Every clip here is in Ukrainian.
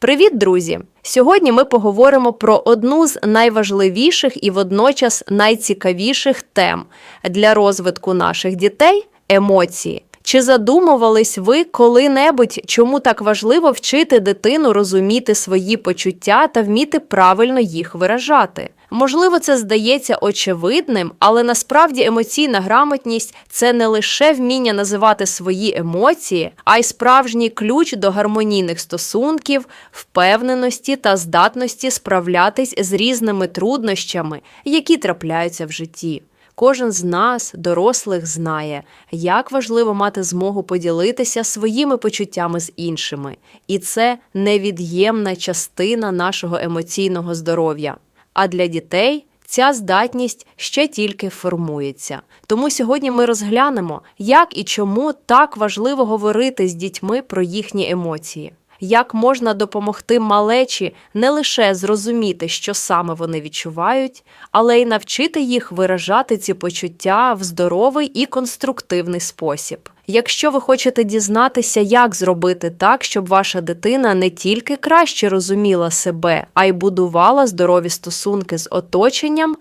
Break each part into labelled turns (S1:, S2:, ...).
S1: Привіт, друзі! Сьогодні ми поговоримо про одну з найважливіших і водночас найцікавіших тем для розвитку наших дітей емоції. Чи задумувались ви коли-небудь, чому так важливо вчити дитину розуміти свої почуття та вміти правильно їх виражати? Можливо, це здається очевидним, але насправді емоційна грамотність це не лише вміння називати свої емоції, а й справжній ключ до гармонійних стосунків, впевненості та здатності справлятись з різними труднощами, які трапляються в житті. Кожен з нас, дорослих, знає, як важливо мати змогу поділитися своїми почуттями з іншими, і це невід'ємна частина нашого емоційного здоров'я. А для дітей ця здатність ще тільки формується. Тому сьогодні ми розглянемо, як і чому так важливо говорити з дітьми про їхні емоції. Як можна допомогти малечі не лише зрозуміти, що саме вони відчувають, але й навчити їх виражати ці почуття в здоровий і конструктивний спосіб. Якщо ви хочете дізнатися, як зробити так, щоб ваша дитина не тільки краще розуміла себе, а й будувала здорові стосунки з оточенням,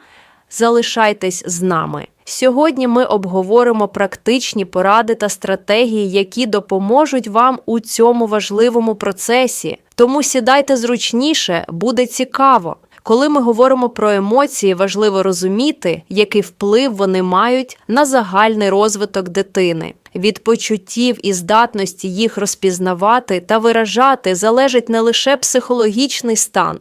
S1: залишайтесь з нами. Сьогодні ми обговоримо практичні поради та стратегії, які допоможуть вам у цьому важливому процесі. Тому сідайте зручніше, буде цікаво. Коли ми говоримо про емоції, важливо розуміти, який вплив вони мають на загальний розвиток дитини. Від почуттів і здатності їх розпізнавати та виражати залежить не лише психологічний стан,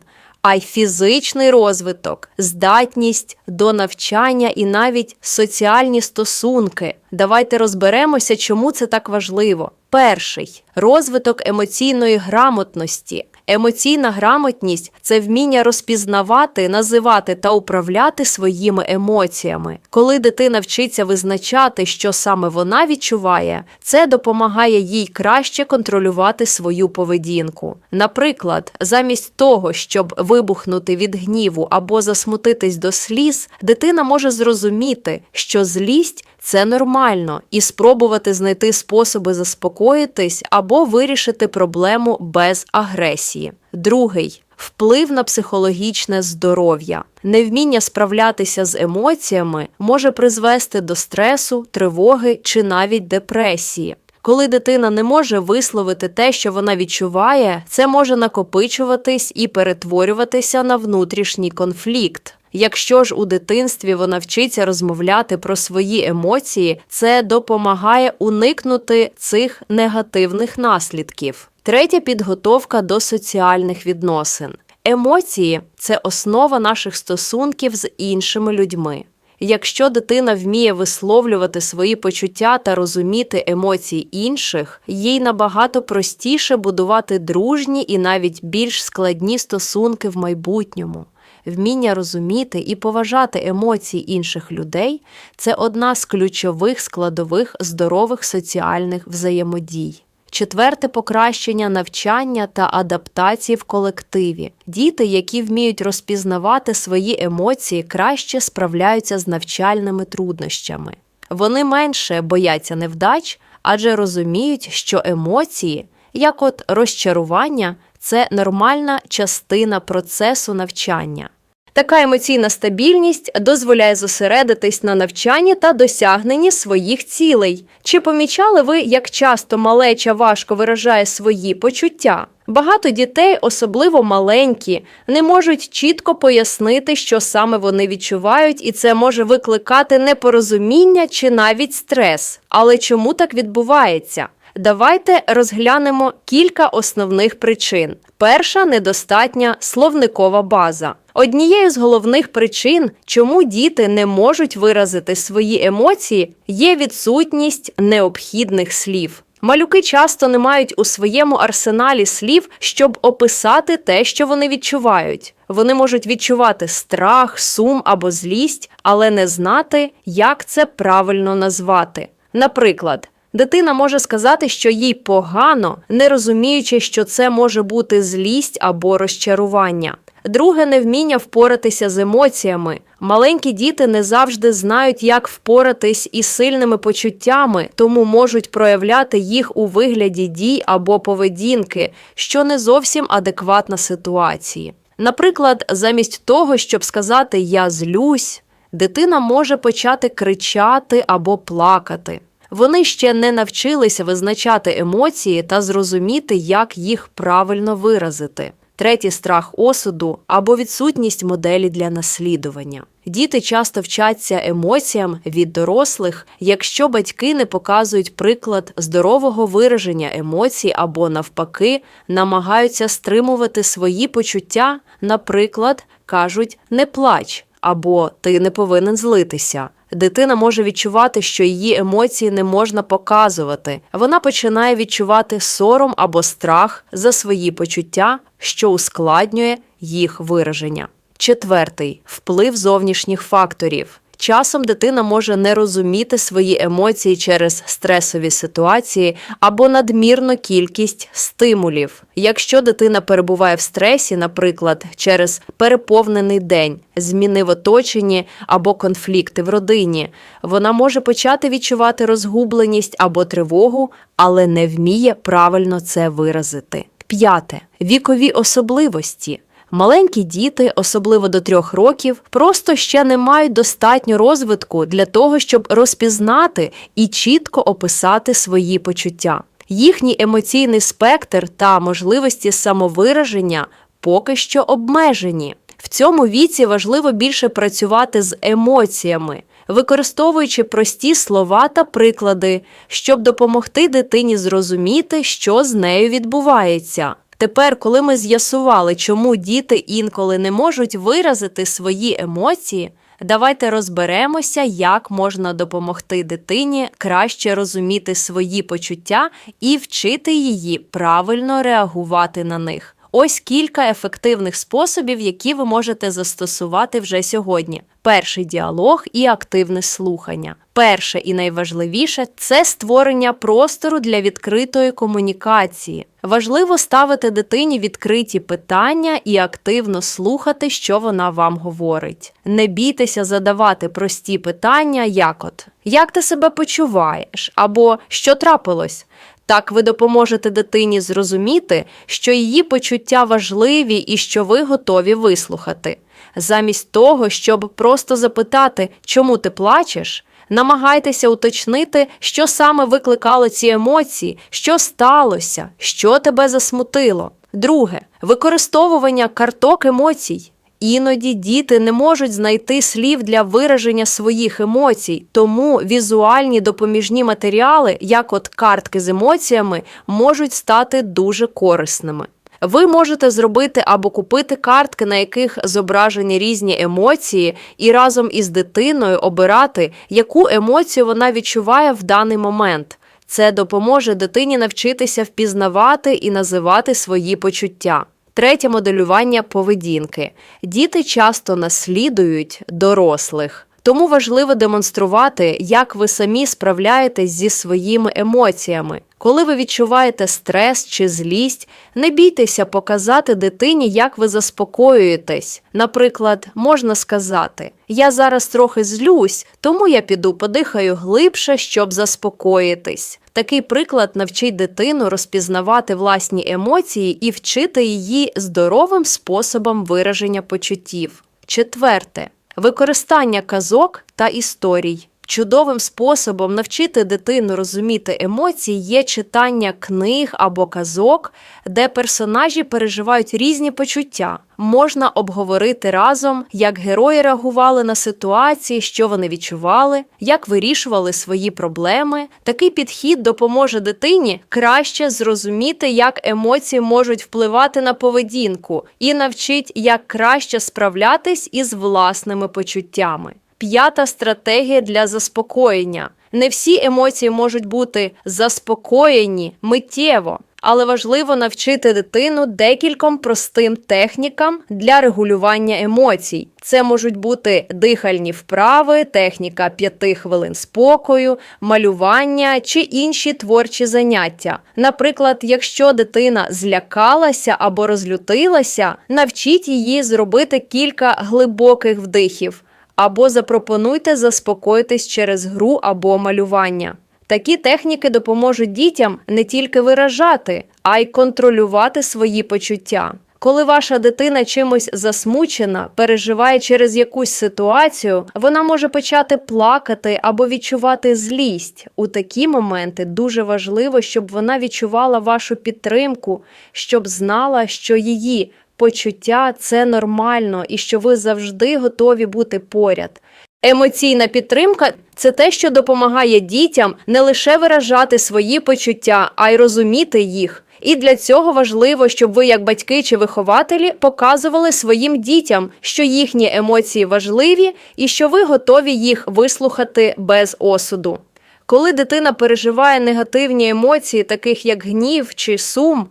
S1: а й фізичний розвиток, здатність до навчання і навіть соціальні стосунки. Давайте розберемося, чому це так важливо. Перший розвиток емоційної грамотності. Емоційна грамотність це вміння розпізнавати, називати та управляти своїми емоціями. Коли дитина вчиться визначати, що саме вона відчуває, це допомагає їй краще контролювати свою поведінку. Наприклад, замість того, щоб вибухнути від гніву або засмутитись до сліз, дитина може зрозуміти, що злість це нормально, і спробувати знайти способи заспокоїтись або вирішити проблему без агресії. Другий вплив на психологічне здоров'я. Невміння справлятися з емоціями може призвести до стресу, тривоги чи навіть депресії. Коли дитина не може висловити те, що вона відчуває, це може накопичуватись і перетворюватися на внутрішній конфлікт. Якщо ж у дитинстві вона вчиться розмовляти про свої емоції, це допомагає уникнути цих негативних наслідків. Третя підготовка до соціальних відносин. Емоції це основа наших стосунків з іншими людьми. Якщо дитина вміє висловлювати свої почуття та розуміти емоції інших, їй набагато простіше будувати дружні і навіть більш складні стосунки в майбутньому. Вміння розуміти і поважати емоції інших людей це одна з ключових складових здорових соціальних взаємодій. Четверте покращення навчання та адаптації в колективі. Діти, які вміють розпізнавати свої емоції, краще справляються з навчальними труднощами. Вони менше бояться невдач, адже розуміють, що емоції, як от розчарування, це нормальна частина процесу навчання. Така емоційна стабільність дозволяє зосередитись на навчанні та досягненні своїх цілей. Чи помічали ви, як часто малеча важко виражає свої почуття? Багато дітей, особливо маленькі, не можуть чітко пояснити, що саме вони відчувають, і це може викликати непорозуміння чи навіть стрес. Але чому так відбувається? Давайте розглянемо кілька основних причин. Перша недостатня словникова база. Однією з головних причин, чому діти не можуть виразити свої емоції, є відсутність необхідних слів. Малюки часто не мають у своєму арсеналі слів, щоб описати те, що вони відчувають. Вони можуть відчувати страх, сум або злість, але не знати, як це правильно назвати. Наприклад, Дитина може сказати, що їй погано, не розуміючи, що це може бути злість або розчарування. Друге невміння впоратися з емоціями. Маленькі діти не завжди знають, як впоратись із сильними почуттями, тому можуть проявляти їх у вигляді дій або поведінки, що не зовсім адекватна ситуації. Наприклад, замість того, щоб сказати Я злюсь, дитина може почати кричати або плакати. Вони ще не навчилися визначати емоції та зрозуміти, як їх правильно виразити. Третій страх осуду або відсутність моделі для наслідування. Діти часто вчаться емоціям від дорослих, якщо батьки не показують приклад здорового вираження емоцій або навпаки намагаються стримувати свої почуття, наприклад, кажуть не плач або ти не повинен злитися. Дитина може відчувати, що її емоції не можна показувати. Вона починає відчувати сором або страх за свої почуття, що ускладнює їх вираження. Четвертий вплив зовнішніх факторів. Часом дитина може не розуміти свої емоції через стресові ситуації або надмірну кількість стимулів. Якщо дитина перебуває в стресі, наприклад, через переповнений день, зміни в оточенні або конфлікти в родині, вона може почати відчувати розгубленість або тривогу, але не вміє правильно це виразити. П'яте вікові особливості. Маленькі діти, особливо до трьох років, просто ще не мають достатньо розвитку для того, щоб розпізнати і чітко описати свої почуття. Їхній емоційний спектр та можливості самовираження поки що обмежені. В цьому віці важливо більше працювати з емоціями, використовуючи прості слова та приклади, щоб допомогти дитині зрозуміти, що з нею відбувається. Тепер, коли ми з'ясували, чому діти інколи не можуть виразити свої емоції, давайте розберемося, як можна допомогти дитині краще розуміти свої почуття і вчити її правильно реагувати на них. Ось кілька ефективних способів, які ви можете застосувати вже сьогодні. Перший діалог і активне слухання. Перше і найважливіше це створення простору для відкритої комунікації. Важливо ставити дитині відкриті питання і активно слухати, що вона вам говорить. Не бійтеся задавати прості питання, як от як ти себе почуваєш, або що трапилось. Так ви допоможете дитині зрозуміти, що її почуття важливі і що ви готові вислухати. Замість того, щоб просто запитати, чому ти плачеш, намагайтеся уточнити, що саме викликало ці емоції, що сталося, що тебе засмутило. Друге використовування карток емоцій. Іноді діти не можуть знайти слів для вираження своїх емоцій, тому візуальні допоміжні матеріали, як от картки з емоціями, можуть стати дуже корисними. Ви можете зробити або купити картки, на яких зображені різні емоції, і разом із дитиною обирати, яку емоцію вона відчуває в даний момент. Це допоможе дитині навчитися впізнавати і називати свої почуття. Третє моделювання поведінки. Діти часто наслідують дорослих. Тому важливо демонструвати, як ви самі справляєтесь зі своїми емоціями. Коли ви відчуваєте стрес чи злість, не бійтеся показати дитині, як ви заспокоюєтесь. Наприклад, можна сказати: Я зараз трохи злюсь, тому я піду подихаю глибше, щоб заспокоїтись. Такий приклад навчить дитину розпізнавати власні емоції і вчити її здоровим способом вираження почуттів. Четверте використання казок та історій. Чудовим способом навчити дитину розуміти емоції є читання книг або казок, де персонажі переживають різні почуття. Можна обговорити разом, як герої реагували на ситуації, що вони відчували, як вирішували свої проблеми. Такий підхід допоможе дитині краще зрозуміти, як емоції можуть впливати на поведінку, і навчить, як краще справлятись із власними почуттями. П'ята стратегія для заспокоєння. Не всі емоції можуть бути заспокоєні миттєво, але важливо навчити дитину декільком простим технікам для регулювання емоцій. Це можуть бути дихальні вправи, техніка п'яти хвилин спокою, малювання чи інші творчі заняття. Наприклад, якщо дитина злякалася або розлютилася, навчіть її зробити кілька глибоких вдихів або запропонуйте заспокоїтись через гру або малювання. Такі техніки допоможуть дітям не тільки виражати, а й контролювати свої почуття. Коли ваша дитина чимось засмучена, переживає через якусь ситуацію, вона може почати плакати або відчувати злість. У такі моменти дуже важливо, щоб вона відчувала вашу підтримку, щоб знала, що її почуття це нормально і що ви завжди готові бути поряд. Емоційна підтримка це те, що допомагає дітям не лише виражати свої почуття, а й розуміти їх. І для цього важливо, щоб ви, як батьки чи вихователі, показували своїм дітям, що їхні емоції важливі і що ви готові їх вислухати без осуду. Коли дитина переживає негативні емоції, таких як гнів чи сум,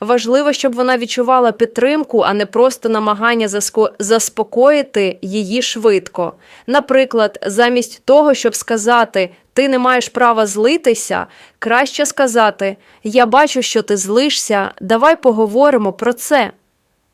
S1: важливо, щоб вона відчувала підтримку, а не просто намагання заспокоїти її швидко. Наприклад, замість того, щоб сказати ти не маєш права злитися, краще сказати Я бачу, що ти злишся, давай поговоримо про це.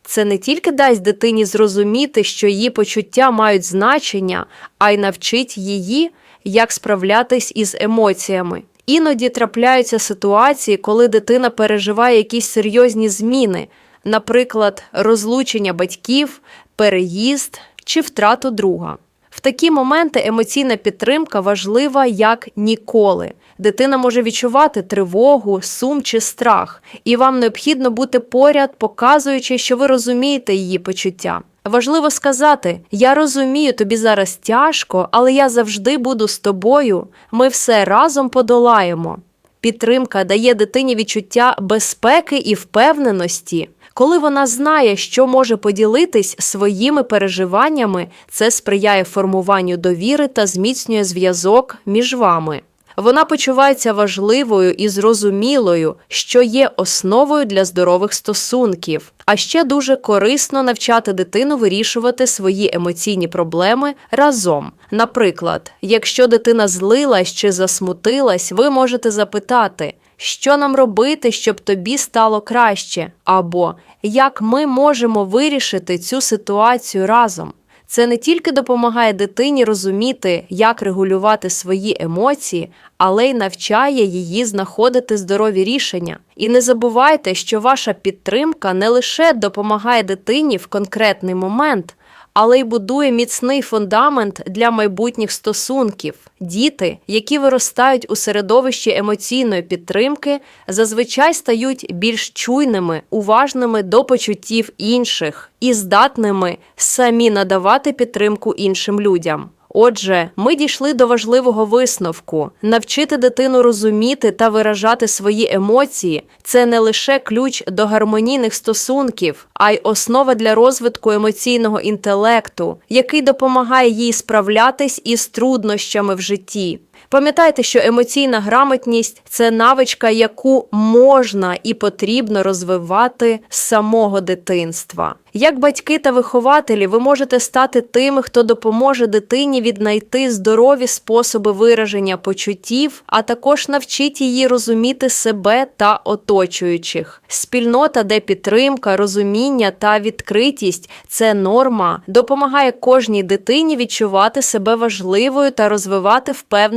S1: Це не тільки дасть дитині зрозуміти, що її почуття мають значення, а й навчить її, як справлятись із емоціями. Іноді трапляються ситуації, коли дитина переживає якісь серйозні зміни, наприклад, розлучення батьків, переїзд чи втрату друга. В такі моменти емоційна підтримка важлива як ніколи. Дитина може відчувати тривогу, сум чи страх, і вам необхідно бути поряд, показуючи, що ви розумієте її почуття. Важливо сказати: Я розумію, тобі зараз тяжко, але я завжди буду з тобою. Ми все разом подолаємо. Підтримка дає дитині відчуття безпеки і впевненості. Коли вона знає, що може поділитись своїми переживаннями, це сприяє формуванню довіри та зміцнює зв'язок між вами. Вона почувається важливою і зрозумілою, що є основою для здорових стосунків. А ще дуже корисно навчати дитину вирішувати свої емоційні проблеми разом. Наприклад, якщо дитина злилась чи засмутилась, ви можете запитати, що нам робити, щоб тобі стало краще, або як ми можемо вирішити цю ситуацію разом. Це не тільки допомагає дитині розуміти, як регулювати свої емоції, але й навчає її знаходити здорові рішення. І не забувайте, що ваша підтримка не лише допомагає дитині в конкретний момент, але й будує міцний фундамент для майбутніх стосунків. Діти, які виростають у середовищі емоційної підтримки, зазвичай стають більш чуйними, уважними до почуттів інших і здатними самі надавати підтримку іншим людям. Отже, ми дійшли до важливого висновку: навчити дитину розуміти та виражати свої емоції це не лише ключ до гармонійних стосунків, а й основа для розвитку емоційного інтелекту, який допомагає їй справлятись із труднощами в житті. Пам'ятайте, що емоційна грамотність це навичка, яку можна і потрібно розвивати з самого дитинства. Як батьки та вихователі, ви можете стати тими, хто допоможе дитині віднайти здорові способи вираження почуттів, а також навчить її розуміти себе та оточуючих. Спільнота, де підтримка, розуміння та відкритість це норма, допомагає кожній дитині відчувати себе важливою та розвивати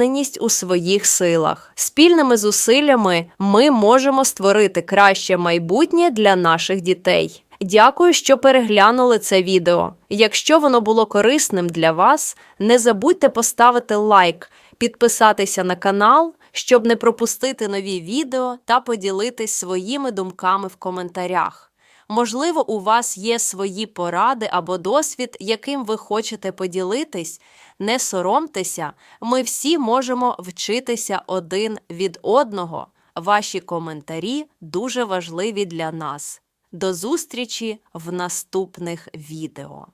S1: впевненість у своїх силах. Спільними зусиллями ми можемо створити краще майбутнє для наших дітей. Дякую, що переглянули це відео. Якщо воно було корисним для вас, не забудьте поставити лайк, підписатися на канал, щоб не пропустити нові відео та поділитись своїми думками в коментарях. Можливо, у вас є свої поради або досвід, яким ви хочете поділитись. Не соромтеся, ми всі можемо вчитися один від одного. Ваші коментарі дуже важливі для нас. До зустрічі в наступних відео.